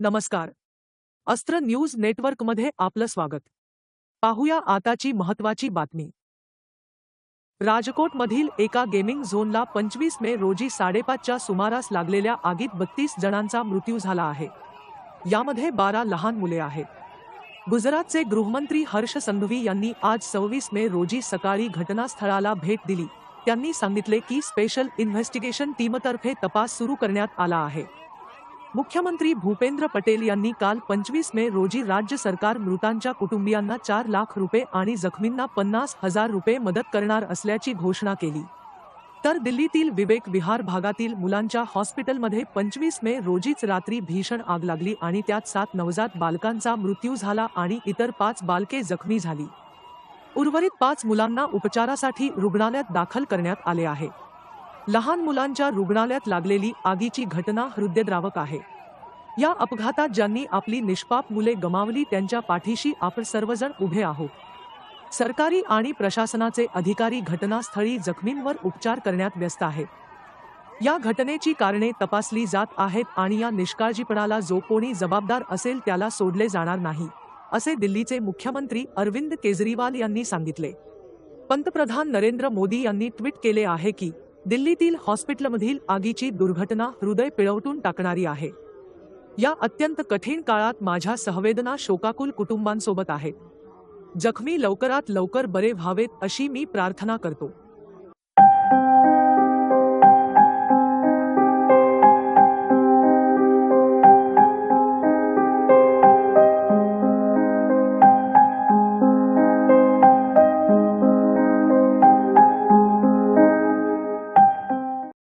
नमस्कार. अस्त्र न्यूज नेटवर्कमध्ये आपलं स्वागत. पाहूया आताची महत्वाची बातमी. राजकोटमधील एका गेमिंग झोनला पंचवीस मे रोजी साडेपाचच्या सुमारास लागलेल्या आगीत बत्तीस जणांचा मृत्यू झाला आहे. यामध्ये बारा लहान मुले आहेत. गुजरातचे गृहमंत्री हर्ष संघवी यांनी आज सव्वीस मे रोजी सकाळी घटनास्थळाला भेट दिली. त्यांनी सांगितले की स्पेशल इन्व्हेस्टिगेशन टीमतर्फे तपास सुरू करण्यात आला आहे. मुख्यमंत्री भूपेंद्र पटेल यांनी काल पंचवीस मे रोजी राज्य सरकार मृतांच्या कुटुंबियांना चार लाख रुपये आणि जखमींना पन्नास हजार रुपये मदत करणार असल्याची घोषणा केली. तर दिल्लीतील विवेक विहार भागातील मुलांच्या हॉस्पिटलमध्ये पंचवीस मे रोजीच रात्री भीषण आग लागली आणि त्यात सात नवजात बालकांचा मृत्यू झाला आणि इतर पाच बालके जखमी झाली. उर्वरित पाच मुलांना उपचारासाठी रुग्णालयात दाखल करण्यात आले आहे. लहान मुलांच्या रुग्णालयात लागलेली आगीची घटना हृदयद्रावक आहे. या अपघातात ज्यांनी आपली निष्पाप मुले गमावली त्यांच्या पाठीशी आपण सर्वजण उभे आहोत. सरकारी आणि प्रशासनाचे अधिकारी घटनास्थळी जखमींवर उपचार करण्यात व्यस्त आहेत. या घटनेची कारणे तपासली जात आहेत आणि या निष्काळजीपणाला जो कोणी जबाबदार असेल त्याला सोडले जाणार नाही असे दिल्लीचे मुख्यमंत्री अरविंद केजरीवाल यांनी सांगितले. पंतप्रधान नरेंद्र मोदी यांनी ट्विट केले आहे की दिल्लीतील हॉस्पिटलमधील आगीची दुर्घटना हृदय पिळवटून टाकणारी आहे. या अत्यंत कठीण काळात माझ्या सहवेदना शोकाकुल कुटुंबांसोबत आहेत. जखमी लवकरात लवकर बरे व्हावेत अशी मी प्रार्थना करतो.